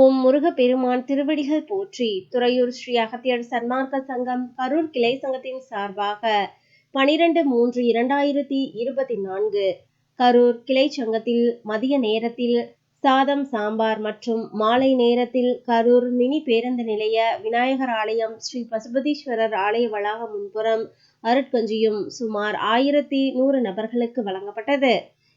ஓம் முருகப்பெருமான் திருவடிகள் போற்றி. துறையூர் ஸ்ரீ அகத்தியர் சன்மார்க்க சங்கம் கரூர் கிளை சங்கத்தின் சார்பாக பனிரெண்டு மூன்று இரண்டாயிரத்தி இருபத்தி நான்கு கரூர் கிளை சங்கத்தில் மதிய நேரத்தில் சாதம் சாம்பார் மற்றும் மாலை நேரத்தில் கரூர் மினி பேருந்து நிலைய விநாயகர் ஆலயம் ஸ்ரீ பசுபதீஸ்வரர் ஆலய வளாகம் முன்புறம் அருட்கஞ்சியும் சுமார் ஆயிரத்தி நூறு நபர்களுக்கு வழங்கப்பட்டது.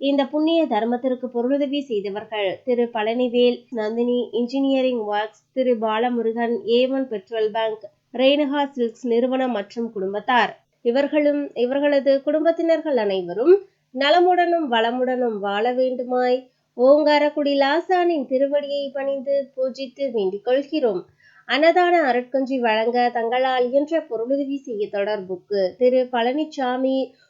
இந்த புண்ணிய தர்மத்திற்கு பொருளுதவி செய்தவர்கள் திரு பழனிவேல் நந்தினி இன்ஜினியரிங் ஒர்க்ஸ் திரு Balamurugan A1 petrol bank Renuka silks நிறுவனம் மற்றும் குடும்பத்தார். இவர்களும் இவர்களது குடும்பத்தினர்கள் அனைவரும் நலமுடனும் வளமுடனும் வாழ வேண்டுமாய் ஓங்காரக்குடி லாசானின் திருவடியை பணிந்து பூஜித்து வேண்டிக் கொள்கிறோம். அன்னதான அருட்கஞ்சி வழங்க தங்களால் இயன்ற பொருளுதவி செய்ய தொடர்புக்கு திரு பழனிசாமி